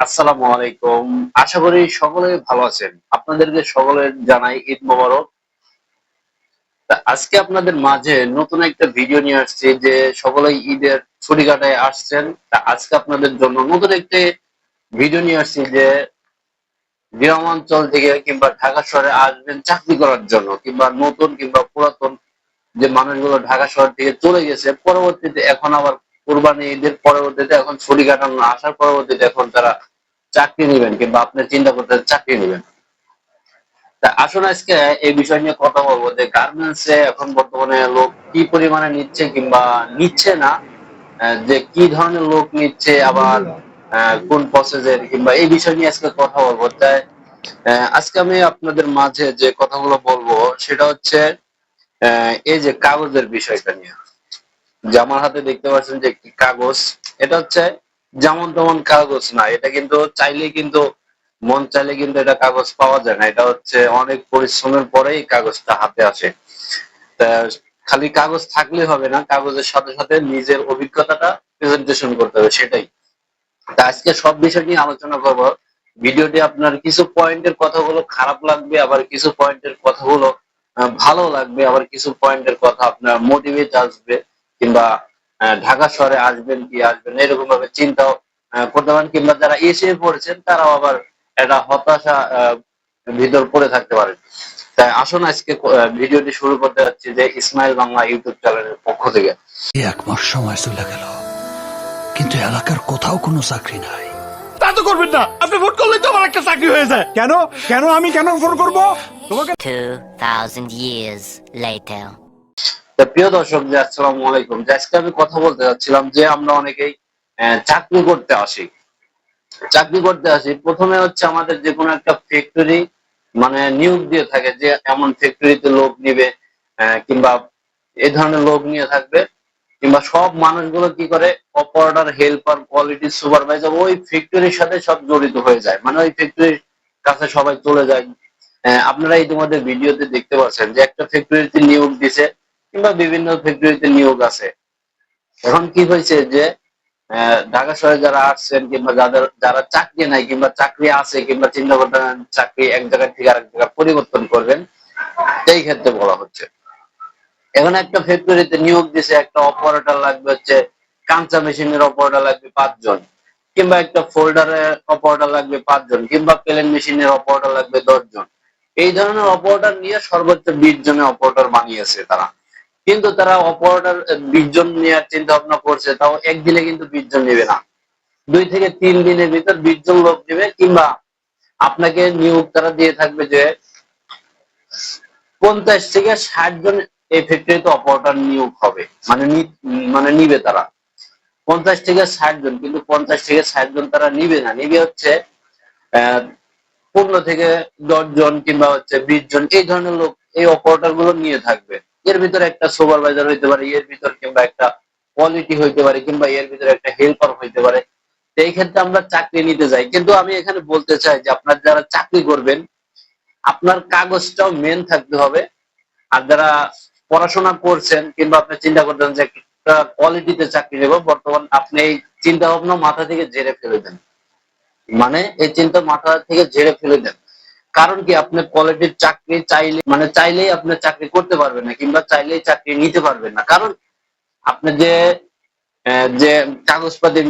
আসসালামু আলাইকুম। আশা করি সকলে ভালো আছেন। আপনাদেরকে সকলের জানাই ঈদ মোবারক। আজকে আপনাদের মাঝে নতুন একটা ভিডিও নিয়ে আসছি যে ঈদের ছুটি কাটায় আসছেন। তা আজকে আপনাদের জন্য নতুন একটি ভিডিও নিয়ে আসছি যে গ্রামাঞ্চল থেকে কিংবা ঢাকা শহরে আসবেন চাকরি করার জন্য কিংবা নতুন কিংবা পুরাতন যে মানুষগুলো ঢাকা শহর থেকে চলে গেছে, পরবর্তীতে এখন আবার কোরবানি ঈদের পরবর্তীতে এখন ছুটি কাটানো, আসার পরবর্তীতে এখন তারা চাকরি নেবেন, কিংবা আপনি চিন্তা করতে চাকরি নেবেন। তা আসুন আজকে এই বিষয় নিয়ে কথা বলব যে গার্মেন্টস এ এখন বর্তমানে লোক কি পরিমাণে নিচ্ছে কিংবা নিচ্ছে না যে কি ধরনের লোক নিচ্ছে, আবার কোন প্রসেসের কিংবা এই বিষয় নিয়ে আজকে কথা বলব। তাই আজকে আমি আপনাদের মাঝে যে কথাগুলো বলব, সেটা হচ্ছে এই যে কাগজের বিষয়টা নিয়ে। যে আমার হাতে দেখতে পাচ্ছেন যে একটি কাগজ, এটা হচ্ছে যেমন তেমন কাগজ না, এটা কিন্তু চাইলে কিন্তু, মন চাইলে কিন্তু এটা কাগজ পাওয়া যায় না, এটা হচ্ছে অনেক পরিশ্রমের পরেই কাগজটা হাতে আসে। খালি কাগজ থাকলে হবে না, কাগজের সাথে সাথে নিজের অভিজ্ঞতাটা প্রেজেন্টেশন করতে হবে, সেটাই। তা আজকে সব বিষয় নিয়ে আলোচনা করব। ভিডিওটি আপনার কিছু পয়েন্টের কথাগুলো খারাপ লাগবে, আবার কিছু পয়েন্টের কথাগুলো ভালো লাগবে, আবার কিছু পয়েন্টের কথা আপনার মোটিভেট আসবে। কিংবা ঢাকা শহরে আসবেন কি আসবেন এরকম ভাবে চিন্তাও করতে পারেন কিংবা যারা এসে পড়েছেন তারাও আবার একটা হতাশা ভিতর পড়ে থাকতে পারেন তাই আসুন আজকে ভিডিওটি শুরু করতে যাচ্ছি যে ইসমাইল বাংলা ইউটিউব চ্যানেলের পক্ষ থেকে। এক মাস সময় চলে গেল কিন্তু এলাকার কোথাও কোনো চাকরি নাই। তা তো করবেন না আপনি ভোট করলে তো আমার একটা চাকরি হয়ে যায়। কেন? কেন আমি কেন ফোন করব? তোমাকে 2,000 years later. প্রিয় দর্শক, যে আসসালামু আলাইকুম। আজকে আমি কথা বলতে যাচ্ছিলাম যে আমরা অনেকেই চাকরি করতে আসি। চাকরি করতে আসি। প্রথমে হচ্ছে আমাদের যে কোনো একটা ফ্যাক্টরি মানে নিয়োগ দিয়ে থাকে যে এমন ফ্যাক্টরিতে লোক নিবে কিংবা এই ধরনের লোক নিয়ে থাকবে, কিংবা সব মানুষগুলো কি করে অপারেটর হেল্পার কোয়ালিটি সুপারভাইজার ওই ফ্যাক্টরির সাথে সব জড়িত হয়ে যায়। মানে ওই ফ্যাক্টরির কাছে সবাই চলে যায়। আপনারা ইতিমধ্যে ভিডিওতে দেখতে পাচ্ছেন যে একটা ফ্যাক্টরিতে নিয়োগ দিছে কিংবা বিভিন্ন ফ্যাক্টরিতে নিয়োগ আছে। এখন কি হয়েছে যে ঢাকা শহরে যারা আসছেন কিংবা যাদের, যারা চাকরি নাই কিংবা চাকরি আছে কিংবা চিন্তা করতেন চাকরি এক জায়গা থেকে আরেক জায়গায় পরিবর্তন করবেন সেই ক্ষেত্রে বলা হচ্ছে। এখন একটা ফ্যাক্টরিতে নিয়োগ দিছে, একটা অপারেটর লাগবে হচ্ছে, কাঁচা মেশিনের অপারেটর লাগবে পাঁচজন, কিংবা একটা ফোল্ডারের অপারেটর লাগবে পাঁচজন, কিংবা প্লেন মেশিনের অপারেটর লাগবে দশজন। এই ধরনের অপারেটর নিয়ে সর্বোচ্চ বিশ জনের অপারেটর বানিয়েছে তারা। কিন্তু তারা অপারেটর বিশ জন নেওয়ার চিন্তা ভাবনা করছে, তাও একদিনে কিন্তু বিশ জন নেবে না। দুই থেকে তিন দিনের ভিতর বিশ জন লোক নেবে, কিংবা আপনাকে নিয়োগ তারা দিয়ে থাকবে যে পঞ্চাশ থেকে ষাট জন এই ফ্যাক্টরিতে অপারেটর নিয়োগ হবে মানে মানে নিবে তারা। পঞ্চাশ থেকে ষাট জন, কিন্তু পঞ্চাশ থেকে ষাট জন তারা নিবে না। নিবে হচ্ছে পনেরো থেকে দশ জন কিংবা হচ্ছে বিশ জন, এই ধরনের লোক, এই অপারেটরগুলো নিয়ে থাকবে। এর ভিতরে একটা সুপারভাইজার হইতে পারে, এর ভিতর কিংবা একটা কোয়ালিটি হইতে পারে, কিংবা এর ভিতরে একটা হেল্পার হইতে পারে। তো এই ক্ষেত্রে আমরা চাকরি নিতে যাই। কিন্তু আমি এখানে বলতে চাই যে আপনার যারা চাকরি করবেন, আপনার কাগজটাও মেন থাকতে হবে। আর যারা পড়াশোনা করছেন কিংবা আপনি চিন্তা করতেন যে একটা কোয়ালিটিতে চাকরি নেব, বর্তমান আপনি এই চিন্তা ভাবনা মাথা থেকে জেরে ফেলে দেন। মানে এই চিন্তা মাথা থেকে ঝেড়ে ফেলে দেন। কারণ কি আপনি কোয়ালিটির চাকরি চাইলে মানে চাইলেই আপনি চাকরি করতে পারবেন না, কিংবা চাইলেই চাকরি নিতে পারবেন না। কারণ আপনি যে যে কাগজপাতি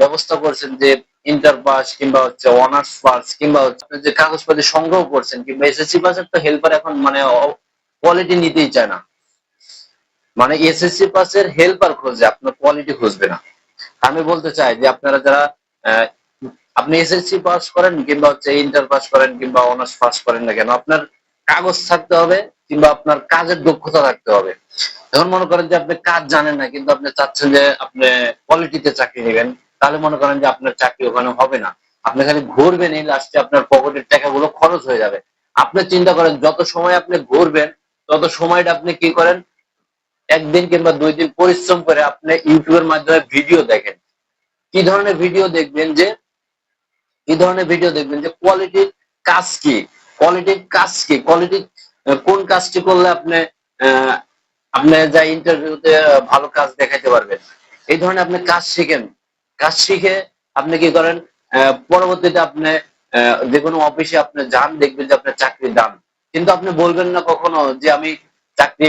ব্যবস্থা করছেন যে ইন্টার পাস কিংবা হচ্ছে অনার্স পাস কিংবা হচ্ছে যে কাগজপাতি সংগ্রহ করছেন, কিংবা এসএসসি পাসের তো হেল্পার এখন মানে কোয়ালিটি নিতেই চায় না। মানে এসএসসি পাসের হেল্পার খোঁজে, আপনার কোয়ালিটি খুঁজবে না। আমি বলতে চাই যে আপনারা যারা আপনি এসএসসি পাস করেন কিংবা হচ্ছে ইন্টার পাস করেন কিংবা অনার্স পাস করেন না কেন, আপনার কাগজ থাকতে হবে কিংবা আপনার কাজের দক্ষতা থাকতে হবে। এখন মনে করেন যে আপনি কাজ জানেন না, কিন্তু আপনি চাচ্ছেন যে আপনি কোয়ালিটিতে চাকরি নেবেন, তাহলে মনে করেন যে আপনার চাকরি ওখানে হবে না। আপনি খালি ঘুরবেন, এই লাস্টে আপনার পকেটের টাকাগুলো খরচ হয়ে যাবে। আপনি চিন্তা করেন, যত সময় আপনি ঘুরবেন, তত সময়টা আপনি কি করেন? একদিন কিংবা দুই দিন পরিশ্রম করে আপনি ইউটিউবের মাধ্যমে ভিডিও দেখেন। কি ধরনের ভিডিও দেখবেন যে কি ধরনের ভিডিও দেখবেন যে কোয়ালিটির কাজ কি? কোয়ালিটির কাজ কি? কোয়ালিটি কোন কাজটি করলে আপনি আপনি যা ইন্টারভিউতে ভালো কাজ দেখাইতে পারবেন? এই ধরনের আপনি কাজ শিখেন। কাজ শিখে আপনি কি করেন? পরবর্তীতে আপনি যে কোনো অফিসে আপনি যান, দেখবেন যে আপনার চাকরি দান কিন্তু আপনি বলবেন না কখনো যে আমি চাকরি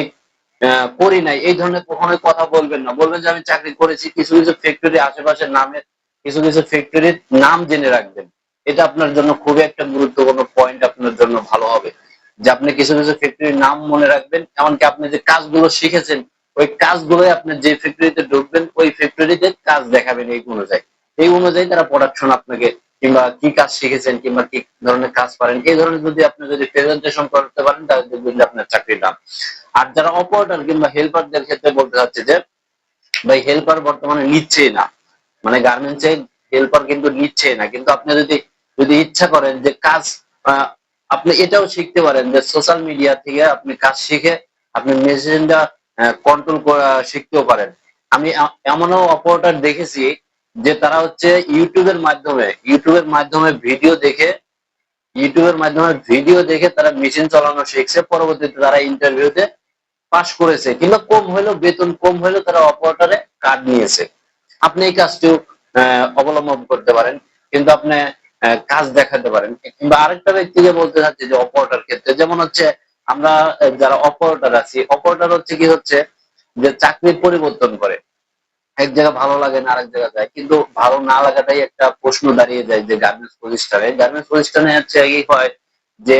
করি নাই। এই ধরনের কখনোই কথা বলবেন না। বলবেন যে আমি চাকরি করেছি, কিছু কিছু ফ্যাক্টরি আশেপাশের নামের কিছু কিছু ফ্যাক্টরির নাম জেনে রাখবেন। এটা আপনার জন্য খুবই একটা গুরুত্বপূর্ণ পয়েন্ট আপনার জন্য ভালো হবে। যে আপনি কিছু কিছু ফ্যাক্টরির নাম মনে রাখবেন, এমনকি আপনি যে কাজগুলো শিখেছেন, ওই কাজগুলো আপনি যে ফ্যাক্টরিতে ঢুকবেন, ওই ফ্যাক্টরিতে কাজ দেখাবেন এই অনুযায়ী। এই অনুযায়ী তারা প্রোডাকশন আপনাকে কিংবা কি কাজ শিখেছেন, কিংবা কি ধরনের কাজ পারেন, এই ধরনের যদি আপনি যদি প্রেজেন্টেশন করতে পারেন, তাহলে দেখবেন যে আপনার চাকরির নাম। আর যারা অপারেটর কিংবা হেল্পারদের ক্ষেত্রে বলতে চাচ্ছে যে, ভাই হেল্পার বর্তমানে নিচ্ছেই না। মানে গার্মেন্টস এর হেল্পার কিন্তু নিচ্ছে না। কিন্তু আপনি যদি যদি ইচ্ছা করেন যে কাজ আপনি এটাও শিখতে পারেন যে সোশ্যাল মিডিয়া থেকে আপনি কাজ শিখে আপনি মেশিনটা কন্ট্রোল করা শিখতেও পারেন। আমি এমনও অপারেটর দেখেছি যে তারা হচ্ছে ইউটিউবের মাধ্যমে ইউটিউবের মাধ্যমে ভিডিও দেখে ইউটিউবের মাধ্যমে ভিডিও দেখে তারা মেশিন চালানো শিখছে। পরবর্তীতে তারা ইন্টারভিউতে পাশ করেছে। কিংবা কম হলেও, বেতন কম হলেও তারা অপারেটরে কার্ড নিয়েছে। আপনি এই কাজটিও অবলম্বন করতে পারেন, কিন্তু আপনি কাজ দেখাতে পারেন। কিংবা আরেকটা ব্যক্তিকে বলতে চাচ্ছি যে অপারেটর ক্ষেত্রে, যেমন হচ্ছে আমরা যারা অপারেটর আছি অপারেটর হচ্ছে কি হচ্ছে যে চাকরি পরিবর্তন করে। এক জায়গা ভালো লাগে না, আরেক জায়গা যায়। কিন্তু ভালো না লাগাটাই একটা প্রশ্ন দাঁড়িয়ে যায় যে গার্মেন্টস প্রতিষ্ঠানে। গার্মেন্টস প্রতিষ্ঠানে হচ্ছে এই হয় যে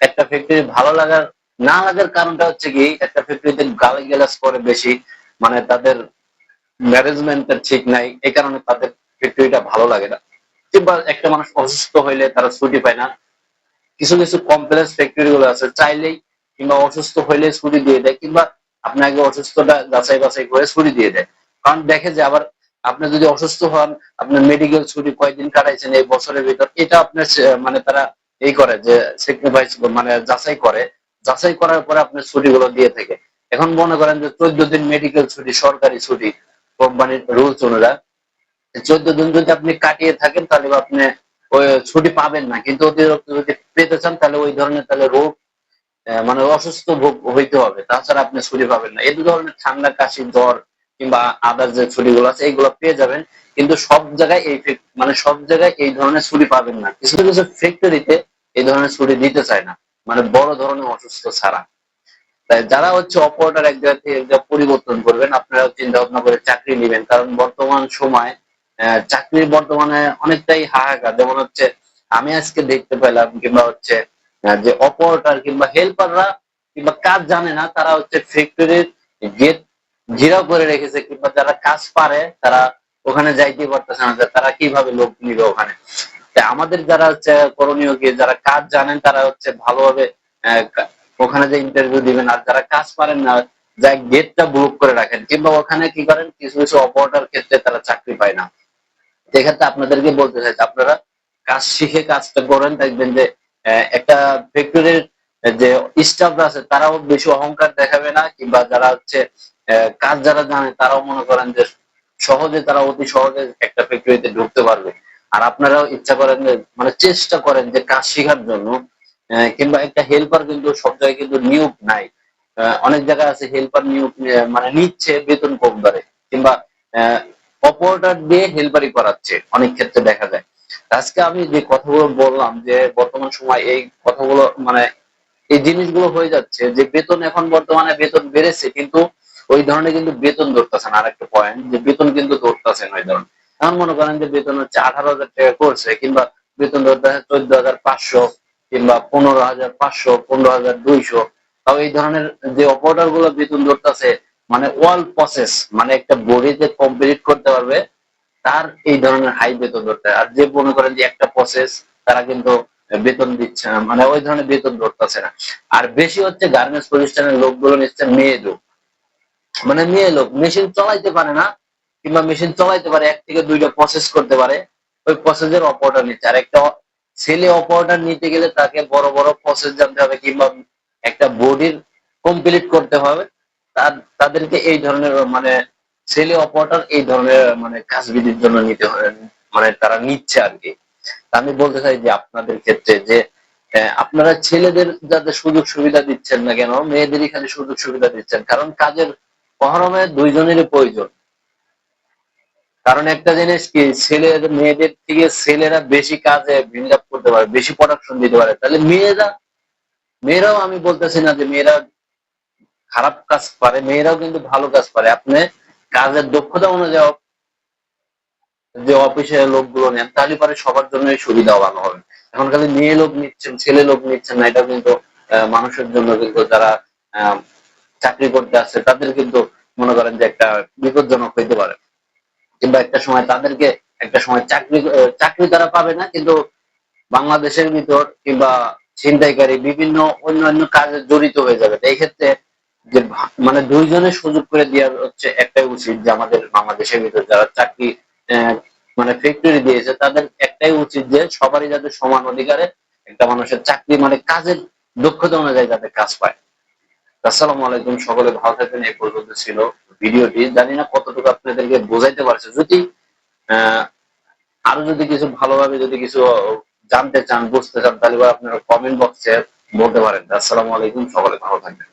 একটা ফ্যাক্টরি ভালো লাগার, না লাগার কারণটা হচ্ছে কি, একটা ফ্যাক্টরিতে গালি গ্যালাস করে বেশি। মানে তাদের ম্যানেজমেন্টের ঠিক নাই, এই কারণে তাদের ফ্যাক্টরিটা ভালো লাগে না। কিংবা একটা মানুষ অসুস্থ হইলে তারা ছুটি পায় না। কিছু কিছু কমপ্লেক্স ফ্যাক্টরি গুলো আছে, চাইলেই কিংবা অসুস্থ হইলে ছুটি দিয়ে দেয়, কিংবা আপনাকে অসুস্থটা যাচাই বাছাই করে ছুটি দিয়ে দেয়। কারণ দেখে যে আবার আপনি যদি অসুস্থ হন আপনার মেডিকেল ছুটি কয়দিন কাটাইছেন এই বছরের ভিতর, এটা আপনার মানে তারা এই করে যে স্যাক্রিফাইস মানে যাচাই করে। যাচাই করার পরে আপনার ছুটিগুলো দিয়ে থাকে। এখন মনে করেন যে চোদ্দ দিন মেডিকেল ছুটি, সরকারি ছুটি। কোম্পানির রুলস অনুযায়ী। চোদ্দ দিন যদি আপনি কাটিয়ে থাকেন, তাহলে আপনি ওই ছুটি পাবেন না। কিন্তু অতিরিক্ত যদি পেতে চান, তাহলে ওই ধরনের তাহলে রোগ মানে অসুস্থ ভোগ হইতে হবে। তাছাড়া আপনি ছুটি পাবেন না। এই দু ধরনের ঠান্ডা, কাশি, জ্বর কিংবা আদার যে ছুটিগুলো আছে এইগুলো পেয়ে যাবেন। কিন্তু সব জায়গায় এই মানে সব জায়গায় এই ধরনের ছুটি পাবেন না। কিছু কিছু ফ্যাক্টরিতে এই ধরনের ছুটি দিতে চায় না। মানে বড় ধরনের অসুস্থ ছাড়া। তাই যারা হচ্ছে অপারেটর এক জায়গা থেকে এক পরিবর্তন করবেন, আপনারা চিন্তা ভাবনা করে চাকরি নেবেন। কারণ বর্তমান সময় চাকরির বর্তমানে অনেকটাই হাহাকার। যেমন হচ্ছে, আমি আজকে দেখতে পেলাম কিংবা হচ্ছে যে অপারেটর কিংবা হেল্পাররা কিংবা কাজ জানে না, তারা হচ্ছে ফ্যাক্টরির গেট ঘেরাও করে রেখেছে কিংবা যারা কাজ পারে, তারা ওখানে যাইতে পারতেছে না তারা কীভাবে লোক নিবে ওখানে। আমাদের যারা হচ্ছে করণীয় যারা কাজ জানেন, তারা হচ্ছে ভালোভাবে ওখানে যে ইন্টারভিউ দিবেন, আর যারা কাজ পারেন না যা গেটটা ব্লক করে রাখেন, কিংবা ওখানে কি করেন, কিছু কিছু অপারেটর ক্ষেত্রে তারা চাকরি পায় না। সেক্ষেত্রে আপনাদেরকে বলতে চাই আপনারা কাজ শিখে কাজটা করেন, দেখবেন যে একটা ফ্যাক্টরির যে স্টাফরা আছে, তারাও বেশি অহংকার দেখাবে না, কিংবা যারা হচ্ছে কাজ যারা জানে, তারাও মনে করেন যে সহজে, তারা অতি সহজে একটা ফ্যাক্টরিতে ঢুকতে পারবে। আর আপনারাও ইচ্ছা করেন মানে চেষ্টা করেন যে কাজ শেখার জন্য কিংবা একটা হেল্পার কিন্তু সব জায়গায় কিন্তু নিয়োগ নাই। অনেক জায়গায় আছে হেল্পার নিয়োগ মানে নিচ্ছে বেতন কম দরে, কিংবা অপারেটর দিয়ে হেল্পারি করাচ্ছে, অনেক ক্ষেত্রে দেখা যায়। আজকে আমি যে কথাগুলো বললাম, যে বর্তমান সময় এই কথাগুলো মানে এই জিনিসগুলো হয়ে যাচ্ছে, যে বেতন এখন বর্তমানে বেতন বেড়েছে, কিন্তু ওই ধরনের কিন্তু বেতন ধরতেছে না। আরেকটা পয়েন্ট যে বেতন কিন্তু ধরতেছে না ওই ধরনের। এখন মনে করেন যে বেতন হচ্ছে আঠারো হাজার টাকা করছে, কিংবা বেতন ধরতেছে চোদ্দ হাজার পাঁচশো কিংবা পনেরো হাজার পাঁচশো, পনেরো হাজার দুইশো, তাও এই ধরনের যে অপারেটরগুলো বেতন ধরতেছে মানে ওয়াল প্রসেস মানে একটা বডিতে কমপ্লিট করতে পারবে, তার এই ধরনের হাই বেতন ধরতে আর যে মনে করেন যে একটা প্রসেস তারা কিন্তু বেতন দিচ্ছে না মানে ওই ধরনের বেতন ধরতেছে না। আর বেশি হচ্ছে গার্মেন্টস প্রতিষ্ঠানের লোকগুলো নিচ্ছে মেয়ে লোক। মানে মেয়ে লোক মেশিন চলাইতে পারে না, কিংবা মেশিন চলাইতে পারে, এক থেকে দুইটা প্রসেস করতে পারে, ওই প্রসেসের অপারেটর নিচ্ছে। আর একটা ছেলে অপারেটর নিতে গেলে তাকে বড় বড় প্রসেস জানতে হবে কিংবা একটা বডির কমপ্লিট করতে হবে। তাদেরকে এই ধরনের মানে ছেলে অপারেটর এই ধরনের মানে কাজবিধির জন্য নিতে হয় মানে তারা নিচ্ছে আর কি আমি বলতে চাই যে আপনাদের ক্ষেত্রে যে আপনারা ছেলেদের যাতে সুযোগ সুবিধা দিচ্ছেন না কেন, মেয়েদেরই খালি সুযোগ সুবিধা দিচ্ছেন, কারণ কাজের মহরমে দুইজনেরই প্রয়োজন। কারণ একটা জিনিস কি, ছেলে, মেয়েদের থেকে ছেলেরা বেশি কাজে বিল্ড আপ করতে পারে, বেশি প্রোডাকশন দিতে পারে। তাহলে মেয়েরা, মেয়েরাও আমি বলতেছি না যে মেয়েরা খারাপ কাজ পারে মেয়েরাও কিন্তু ভালো কাজ পারে আপনি কাজের দক্ষতা অনুযায়ী যে অফিসের লোকগুলো নেন, তাহলে পরে সবার জন্যই সুবিধা ভালো হবে। এখন খালি মেয়ে লোক নিচ্ছেন, ছেলে লোক নিচ্ছেন না এটা কিন্তু মানুষের জন্য কিন্তু যারা চাকরি করতে আসছে, তাদের কিন্তু মনে করেন যে একটা বিপজ্জনক হইতে পারে। কিংবা একটা সময় তাদেরকে একটা সময় চাকরি চাকরি তারা পাবে না, কিন্তু বাংলাদেশের ভিতর কিংবা ছিনতাইকারী বিভিন্ন অন্যান্য কাজে জড়িত হয়ে যাবে। এই ক্ষেত্রে যে মানে দুইজনের সুযোগ করে দেওয়া হচ্ছে একটাই উচিত যে আমাদের বাংলাদেশের ভিতর যারা চাকরি মানে ফ্যাক্টরি দিয়েছে, তাদের একটাই উচিত যে সবারই যাতে সমান অধিকারে একটা মানুষের চাকরি মানে কাজের দক্ষতা অনুযায়ী যাতে কাজ পায়। আসসালামু আলাইকুম, সকলে ভালো থাকবেন, এই পর্যন্ত ছিল ভিডিওটি। জানি না কতটুকু আপনাদেরকে বোঝাইতে পারছে। যদি আরও যদি কিছু ভালোভাবে যদি কিছু জানতে চান, বুঝতে চান, তাহলে আপনারা কমেন্ট বক্সে বলতে পারেন। আসসালামু আলাইকুম, সকলে ভালো থাকবেন।